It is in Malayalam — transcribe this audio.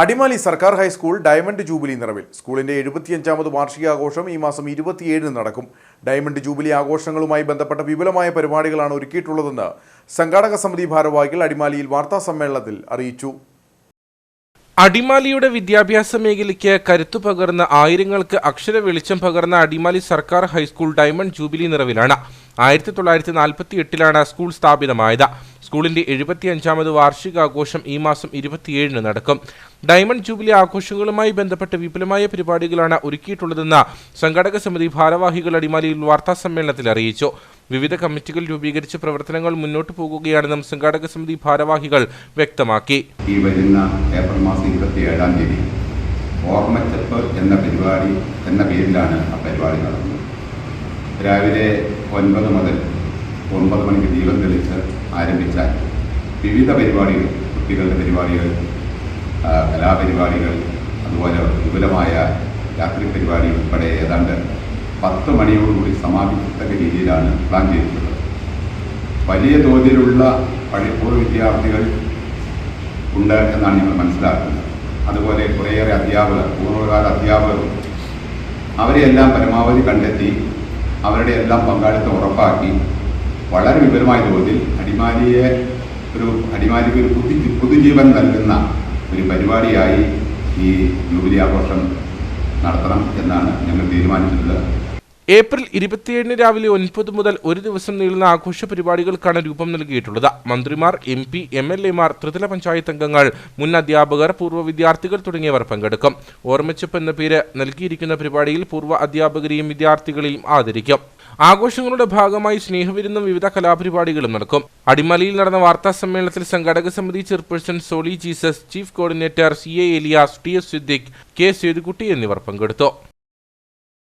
അടിമാലി സർക്കാർ ഹൈസ്കൂൾ ഡയമണ്ട് ജൂബിലി നിറവിൽ. സ്കൂളിന്റെ എഴുപത്തിയഞ്ചാമത് വാർഷികാഘോഷം ഈ മാസം ഇരുപത്തിയേഴിന് നടക്കും. ഡയമണ്ട് ജൂബിലി ആഘോഷങ്ങളുമായി ബന്ധപ്പെട്ട വിപുലമായ പരിപാടികളാണ് ഒരുക്കിയിട്ടുള്ളതെന്ന് സംഘാടക സമിതി ഭാരവാഹികൾ അടിമാലിയിൽ വാർത്താ സമ്മേളനത്തിൽ അറിയിച്ചു. അടിമാലിയുടെ വിദ്യാഭ്യാസ മേഖലയ്ക്ക് കരുത്തു പകർന്ന ആയിരങ്ങൾക്ക് അക്ഷര വെളിച്ചം പകർന്ന അടിമാലി സർക്കാർ ഹൈസ്കൂൾ ഡയമണ്ട് ജൂബിലി നിറവിലാണ്. ആയിരത്തി തൊള്ളായിരത്തി നാൽപ്പത്തി എട്ടിലാണ് സ്കൂൾ സ്ഥാപിതമായത്. സ്കൂളിന്റെ എഴുപത്തിയഞ്ചാമത് വാർഷികാഘോഷം ഈ മാസം ഇരുപത്തിയേഴിന് നടക്കും. ഡയമണ്ട് ജൂബിലി ആഘോഷങ്ങളുമായി ബന്ധപ്പെട്ട് വിപുലമായ പരിപാടികളാണ് ഒരുക്കിയിട്ടുള്ളതെന്ന് സംഘാടക സമിതി ഭാരവാഹികൾ അടിമാലിയിൽ വാർത്താ സമ്മേളനത്തിൽ അറിയിച്ചു. വിവിധ കമ്മിറ്റികൾ രൂപീകരിച്ച് പ്രവർത്തനങ്ങൾ മുന്നോട്ടു പോകുകയാണെന്നും സംഘാടക സമിതി ഭാരവാഹികൾ വ്യക്തമാക്കി. ഈ വരുന്ന ഏപ്രിൽ മാസം ഇരുപത്തി ഏഴാം തീയതി ഓർമ്മച്ചപ്പ് എന്ന പരിപാടി എന്ന പേരിലാണ് ആ പരിപാടി നടന്നത്. രാവിലെ ഒൻപത് മുതൽ ഒൻപത് മണിക്ക് ദീപം തെളിച്ച് ആരംഭിച്ച വിവിധ പരിപാടികൾ കുട്ടികളുടെ പരിപാടികൾ കലാപരിപാടികൾ അതുപോലെ വിപുലമായ രാത്രി പരിപാടി ഉൾപ്പെടെ ഏതാണ്ട് പത്ത് മണിയോടുകൂടി സമാപിക്കത്തക്ക രീതിയിലാണ് പ്ലാൻ ചെയ്തിട്ടുള്ളത്. വലിയ തോതിലുള്ള പള്ളിപ്പൂർവ വിദ്യാർത്ഥികൾ ഉണ്ട് എന്നാണ് ഞങ്ങൾ മനസ്സിലാക്കുന്നത്. അതുപോലെ കുറേയേറെ അധ്യാപകർ പൂർവകാല അധ്യാപകരും അവരെയെല്ലാം പരമാവധി കണ്ടെത്തി അവരുടെ എല്ലാം പങ്കാളിത്തം ഉറപ്പാക്കി വളരെ വിപുലമായ തോതിൽ അടിമാലിയെ ഒരു അടിമാലിക്ക് ഒരു പുതു പുതുജീവൻ നൽകുന്ന ഒരു പരിപാടിയായി ഈ ജൂബിലി ആഘോഷം നടത്തണം എന്നാണ് ഞങ്ങൾ തീരുമാനിച്ചിട്ടുള്ളത്. ഏപ്രിൽ ഇരുപത്തിയേഴിന് രാവിലെ ഒൻപത് മുതൽ ഒരു ദിവസം നീളുന്ന ആഘോഷ പരിപാടികൾക്കാണ് രൂപം നൽകിയിട്ടുള്ളത്. മന്ത്രിമാർ എം പി എം എൽ എമാർ ത്രിതല പഞ്ചായത്ത് അംഗങ്ങൾ മുൻ അധ്യാപകർ പൂർവ വിദ്യാർത്ഥികൾ തുടങ്ങിയവർ പങ്കെടുക്കും. ഓർമ്മച്ചപ്പ് എന്ന പേര് നൽകിയിരിക്കുന്ന പരിപാടിയിൽ പൂർവ അധ്യാപകരെയും വിദ്യാർത്ഥികളെയും ആദരിക്കും. ആഘോഷങ്ങളുടെ ഭാഗമായി സ്നേഹവിരുന്നും വിവിധ കലാപരിപാടികളും നടക്കും. അടിമലയിൽ നടന്ന വാർത്താ സമ്മേളനത്തിൽ സംഘാടക സമിതി chairperson Soly Jesus chief coordinator C A Elias T S Siddique K Sethukutty എന്നിവർ പങ്കെടുത്തു.